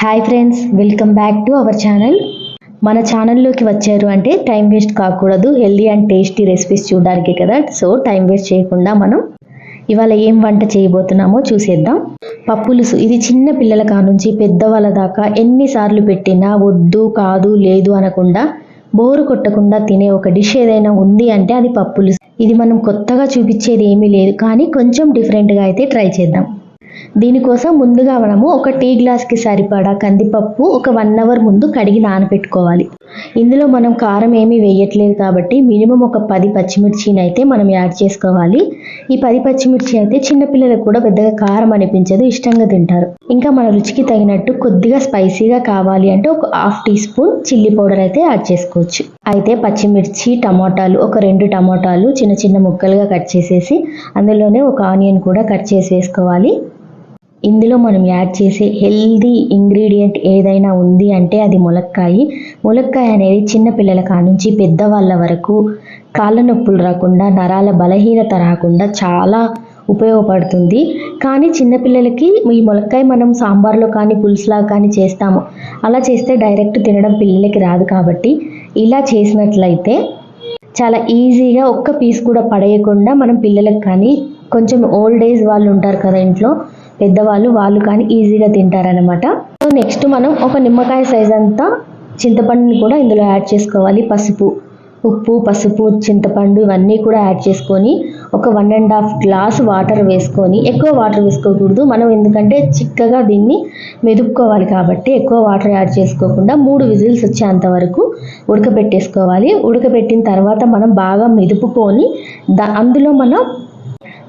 Hi friends welcome back to our channel మన ఛానల్లోకి వచ్చారు అంటే టైం వేస్ట్ కాకూడదు హెల్దీ అండ్ టేస్టీ రెసిపీస్ చూడడానికి కదా. సో టైం వేస్ట్ చేయకుండా మనం ఇవాళ ఏం వంట చేయబోతున్నామో చూసేద్దాం. పప్పులుసు ఇది చిన్న పిల్లల కానుంచి పెద్దవాళ్ళ దాకా ఎన్నిసార్లు పెట్టినా వద్దు కాదు లేదు అనకుండా బోరు కొట్టకుండా తినే ఒక డిష్ ఏదైనా ఉంది అంటే అది పప్పులుసు ఇది మనం కొత్తగా చూపించేది ఏమీ లేదు. కానీ కొంచెం డిఫరెంట్గా అయితే ట్రై చేద్దాం. దీనికోసం ముందుగా మనము ఒక టీ గ్లాస్కి సరిపడా కందిపప్పు ఒక వన్ అవర్ ముందు కడిగి నానబెట్టుకోవాలి ఇందులో మనం కారం ఏమీ వేయట్లేదు కాబట్టి మినిమం ఒక పది పచ్చిమిర్చిని అయితే మనం యాడ్ చేసుకోవాలి. ఈ పది పచ్చిమిర్చి అయితే చిన్నపిల్లలకు కూడా పెద్దగా కారం అనిపించదు ఇష్టంగా తింటారు. ఇంకా మన రుచికి తగినట్టు కొద్దిగా స్పైసీగా కావాలి అంటే ఒక half teaspoon chilli powder అయితే యాడ్ చేసుకోవచ్చు. అయితే పచ్చిమిర్చి టమాటాలు ఒక రెండు టమాటాలు చిన్న చిన్న ముక్కలుగా కట్ చేసేసి అందులోనే ఒక ఆనియన్ కూడా కట్ చేసి వేసుకోవాలి. ఇందులో మనం యాడ్ చేసే హెల్దీ ఇంగ్రీడియంట్ ఏదైనా ఉంది అంటే అది ములక్కాయ. ములక్కాయ అనేది చిన్న పిల్లల కానుంచి పెద్దవాళ్ళ వరకు కాళ్ళ నొప్పులు రాకుండా నరాల బలహీనత రాకుండా చాలా ఉపయోగపడుతుంది. కానీ చిన్నపిల్లలకి ఈ ములక్కాయ మనం సాంబార్లో కానీ పులుసులా కానీ చేస్తాము. అలా చేస్తే డైరెక్ట్ తినడం పిల్లలకి రాదు కాబట్టి ఇలా చేసినట్లయితే చాలా ఈజీగా ఒక్క పీస్ కూడా పడేయకుండా మనం పిల్లలకు కానీ కొంచెం ఓల్డ్ ఏజ్ వాళ్ళు ఉంటారు కదా ఇంట్లో పెద్దవాళ్ళు వాళ్ళు కానీ ఈజీగా తింటారనమాట సో నెక్స్ట్ మనం ఒక నిమ్మకాయ సైజ్ అంతా చింతపండుని కూడా ఇందులో యాడ్ చేసుకోవాలి. పసుపు ఉప్పు పసుపు చింతపండు ఇవన్నీ కూడా యాడ్ చేసుకొని ఒక one and half glass water వేసుకొని ఎక్కువ వాటర్ వేసుకోకూడదు. మనం ఎందుకంటే చిక్కగా దీన్ని మెదుపుకోవాలి కాబట్టి ఎక్కువ వాటర్ యాడ్ చేసుకోకుండా మూడు విజిల్స్ వచ్చేంత వరకు ఉడకబెట్టేసుకోవాలి. ఉడకబెట్టిన తర్వాత మనం బాగా మెదుపుకొని దా అందులో మనం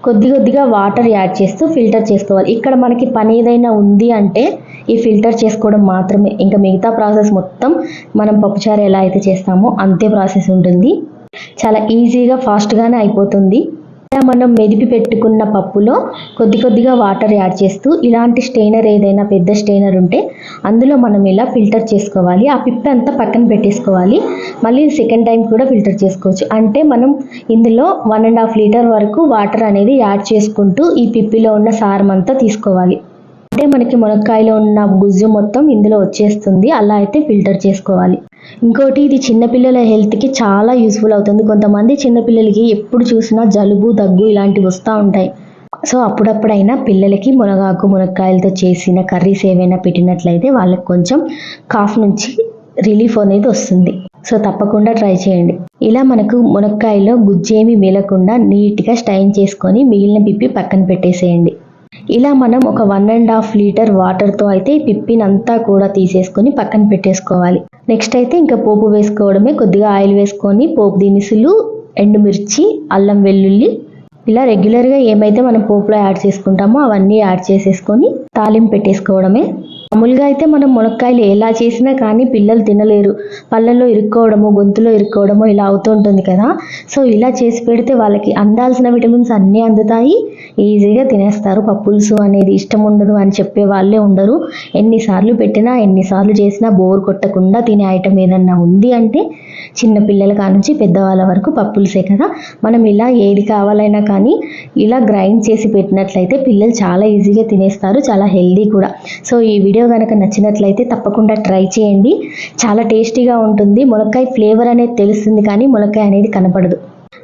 కొద్ది కొద్దిగా వాటర్ యాడ్ చేస్తూ ఫిల్టర్ చేసుకోవాలి. ఇక్కడ మనకి పని ఏదైనా ఉంది అంటే ఈ ఫిల్టర్ చేసుకోవడం మాత్రమే. ఇంకా మిగతా ప్రాసెస్ మొత్తం మనం పప్పుచారు ఎలా అయితే చేస్తామో అంతే ప్రాసెస్ ఉంటుంది. చాలా ఈజీగా ఫాస్ట్గానే అయిపోతుంది. ఇలా మనం మెదిపి పెట్టుకున్న పప్పులో కొద్ది కొద్దిగా వాటర్ యాడ్ చేస్తూ ఇలాంటి స్టెయినర్ ఏదైనా పెద్ద స్టెయినర్ ఉంటే అందులో మనం ఇలా ఫిల్టర్ చేసుకోవాలి. ఆ పిప్పి అంతా పక్కన పెట్టేసుకోవాలి. మళ్ళీ సెకండ్ టైం కూడా ఫిల్టర్ చేసుకోవచ్చు. అంటే మనం ఇందులో వన్ అండ్ హాఫ్ లీటర్ వరకు వాటర్ అనేది యాడ్ చేసుకుంటూ ఈ పిప్పిలో ఉన్న సారం అంతా తీసుకోవాలి. అంటే మనకి మునక్కాయలో ఉన్న గుజ్జు మొత్తం ఇందులో వచ్చేస్తుంది. అలా అయితే ఫిల్టర్ చేసుకోవాలి. ఇంకోటి ఇది చిన్నపిల్లల హెల్త్కి చాలా యూస్ఫుల్ అవుతుంది. కొంతమంది చిన్నపిల్లలకి ఎప్పుడు చూసినా జలుబు దగ్గు ఇలాంటివి వస్తూ ఉంటాయి. సో అప్పుడప్పుడైనా పిల్లలకి మునగాకు మునక్కాయలతో చేసిన కర్రీస్ ఏవైనా పెట్టినట్లయితే వాళ్ళకి కొంచెం కాఫ్ నుంచి రిలీఫ్ అనేది వస్తుంది. సో తప్పకుండా ట్రై చేయండి. ఇలా మనకు మునక్కాయలో గుజ్జేమి మిగలకుండా నీట్గా స్టైన్ చేసుకొని మిగిలిన పిప్పి పక్కన పెట్టేసేయండి. ఇలా మనం ఒక వన్ అండ్ హాఫ్ లీటర్ వాటర్తో అయితే పిప్పినంతా కూడా తీసేసుకొని పక్కన పెట్టేసుకోవాలి. నెక్స్ట్ అయితే ఇంకా పోపు వేసుకోవడమే. కొద్దిగా ఆయిల్ వేసుకొని పోపు దినుసులు ఎండుమిర్చి అల్లం వెల్లుల్లి ఇలా రెగ్యులర్గా ఏమైతే మనం పోపులో యాడ్ చేసుకుంటామో అవన్నీ యాడ్ చేసేసుకొని తాలింపు పెట్టేసుకోవడమే. మామూలుగా అయితే మనం మునక్కాయలు ఎలా చేసినా కానీ పిల్లలు తినలేరు. పళ్ళల్లో ఇరుక్కోవడము గొంతులో ఇరుక్కోవడము ఇలా అవుతూ ఉంటుంది కదా. సో ఇలా చేసి పెడితే వాళ్ళకి అందాల్సిన విటమిన్స్ అన్నీ అందుతాయి. ఈజీగా తినేస్తారు. పప్పులుసు అనేది ఇష్టం ఉండదు అని చెప్పే వాళ్ళే ఉండరు. ఎన్నిసార్లు పెట్టినా ఎన్నిసార్లు చేసినా బోర్ కొట్టకుండా తినే ఐటమ్ ఏదన్నా ఉంది అంటే చిన్న పిల్లల కానుంచి పెద్దవాళ్ళ వరకు పప్పులుసే కదా. మనం ఇలా ఏది కావాలైనా కానీ ఇలా గ్రైండ్ చేసి పెట్టినట్లయితే పిల్లలు చాలా ఈజీగా తినేస్తారు. చాలా హెల్దీ కూడా. సో ఈ వీడియో వీడియో కనుక నచ్చినట్లయితే తప్పకుండా ట్రై చేయండి. చాలా టేస్టీగా ఉంటుంది. ములక్కాయ ఫ్లేవర్ అనేది తెలుస్తుంది కానీ ములక్కాయ అనేది కనపడదు.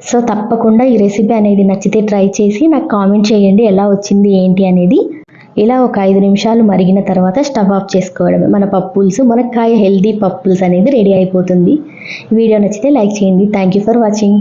సో తప్పకుండా ఈ రెసిపీ అనేది నచ్చితే ట్రై చేసి నాకు కామెంట్ చేయండి. ఎలా వచ్చింది ఏంటి అనేది. ఇలా ఒక ఐదు నిమిషాలు మరిగిన తర్వాత స్టవ్ ఆఫ్ చేసుకోవడమే. మన పప్పుల్స్ మునక్కాయ హెల్దీ పప్పుల్స్ అనేది రెడీ అయిపోతుంది. వీడియో నచ్చితే లైక్ చేయండి. Thank you for watching.